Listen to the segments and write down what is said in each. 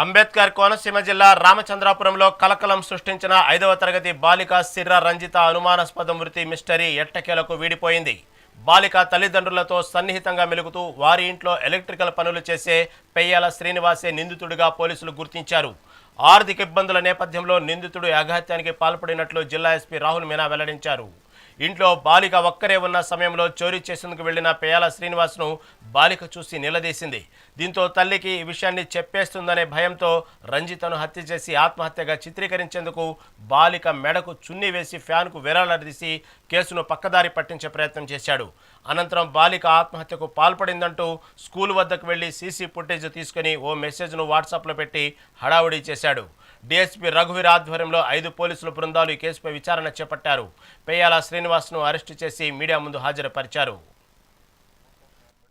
అంబేద్కర్ కోనసీమ జిల్లా రామచంద్రాపురంలో కలకలం సృష్టించిన ఐదవ తరగతి బాలిక సిర్ర రంజిత అనుమానాస్పద మృతి మిస్టరీ ఎట్టకేలకు వీడిపోయింది. బాలిక తల్లిదండ్రులతో సన్నిహితంగా మెలుగుతూ వారి ఇంట్లో ఎలక్ట్రికల్ పనులు చేసే పెయ్యాల శ్రీనివాసే నిందితుడిగా పోలీసులు గుర్తించారు. ఆర్థిక ఇబ్బందుల నేపథ్యంలో నిందితుడు అఘాత్యానికి పాల్పడినట్లు జిల్లా ఎస్పీ రాహుల్ మీనా వెల్లడించారు. ఇంట్లో బాలిక ఒక్కరే ఉన్న సమయంలో చోరీ చేసేందుకు వెళ్ళిన పేయాల శ్రీనివాస్ను బాలిక చూసి నిలదీసింది. దీంతో తల్లికి ఈ విషయాన్ని చెప్పేస్తుందనే భయంతో రంజితను హత్య చేసి ఆత్మహత్యగా చిత్రీకరించేందుకు బాలిక మెడకు చున్నీ వేసి ఫ్యాన్కు విరాళదీసి కేసును పక్కదారి పట్టించే ప్రయత్నం చేశాడు. అనంతరం బాలిక ఆత్మహత్యకు పాల్పడిందంటూ స్కూల్ వద్దకు వెళ్ళి సీసీ ఫుటేజ్ తీసుకుని ఓ మెసేజ్ను వాట్సాప్లో పెట్టి హడావుడి చేశాడు. డీఎస్పీ రఘువీర్ ఆధ్వర్యంలో ఐదు పోలీసుల బృందాలు ఈ కేసుపై విచారణ చేపట్టారు. పేయాల శ్రీనివాస్ను అరెస్టు చేసి మీడియా ముందు హాజరుపరిచారు.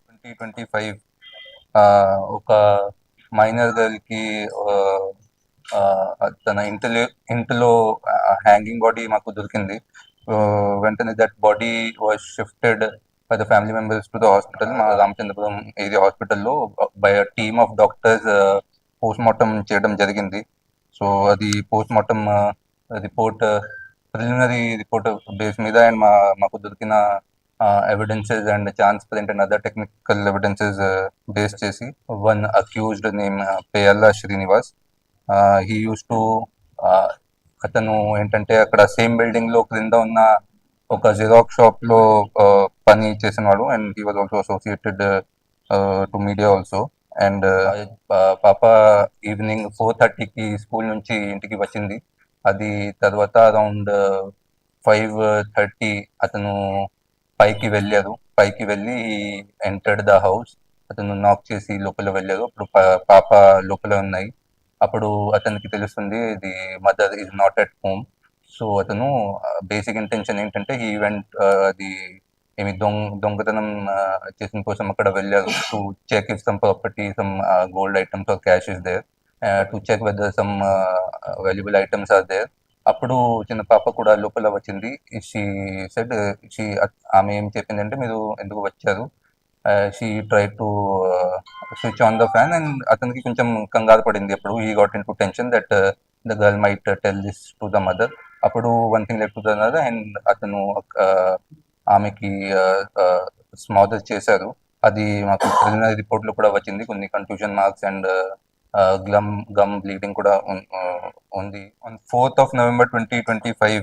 ట్వంటీ ట్వంటీ ఫైవ్ ఒక మైనర్ గర్ల్కి తన ఇంటిలో ఇంటిలో హ్యాంగింగ్ బాడీ మాకు దొరికింది. వెంటనే that body was shifted by the family members to the hospital. మా రామచంద్రపురం ఏరియా హాస్పిటల్లో by a team of doctors post mortem చేయడం జరిగింది. సో అది post mortem report preliminary report base మీద అండ్ మా మాకు దొరికిన evidences and chance print and other technical evidences base చేసి one accused name Peyalla Srinivas he used to అతను ఏంటంటే అక్కడ సేమ్ బిల్డింగ్లో క్రింద ఉన్న ఒక జిరాక్స్ షాప్లో పని పని చేసినవాడు. And he was also associated to media also and పాప ఈవినింగ్ ఫోర్ థర్టీకి స్కూల్ నుంచి ఇంటికి వచ్చింది. అది తర్వాత అరౌండ్ ఫైవ్ థర్టీ అతను పైకి వెళ్ళారు పైకి వెళ్ళి ఎంటర్డ్ ద హౌస్. అతను నాక్ చేసి లోపల వెళ్ళారు అప్పుడు పా- పాప లోపల ఉన్నాయి. అప్పుడు అతనికి తెలుస్తుంది ఇది mother is not at home so అతను బేసిక్ ఇంటెన్షన్ ఏంటంటే ఈ ఈవెంట్ అది ఏమి దొంగ దొంగతనం చేసిన కోసం అక్కడ వెళ్ళారు. To check if some property some gold items or cash is there to check whether some valuable items are there అప్పుడు చిన్న పాప కూడా లోపల వచ్చింది. షీ సెడ్ షీ ఆమె ఏం చెప్పిందంటే మీరు ఎందుకు వచ్చారు? She try to switch on the fan and అతనికి కొంచెం కంగారు పడింది. అప్పుడు he got in to tension that the girl might tell this to the mother అప్పుడు one thing let to the mother and అతను ఆమెకి స్మాదర్ చేశారు. అది మాకు ప్రిలిమినరీ రిపోర్ట్లో కూడా వచ్చింది. కొన్ని కన్ఫ్యూజన్ మార్క్స్ అండ్ గ్లమ్ గమ్ బ్లీడింగ్ కూడా ఉంది. On fourth of November twenty twenty five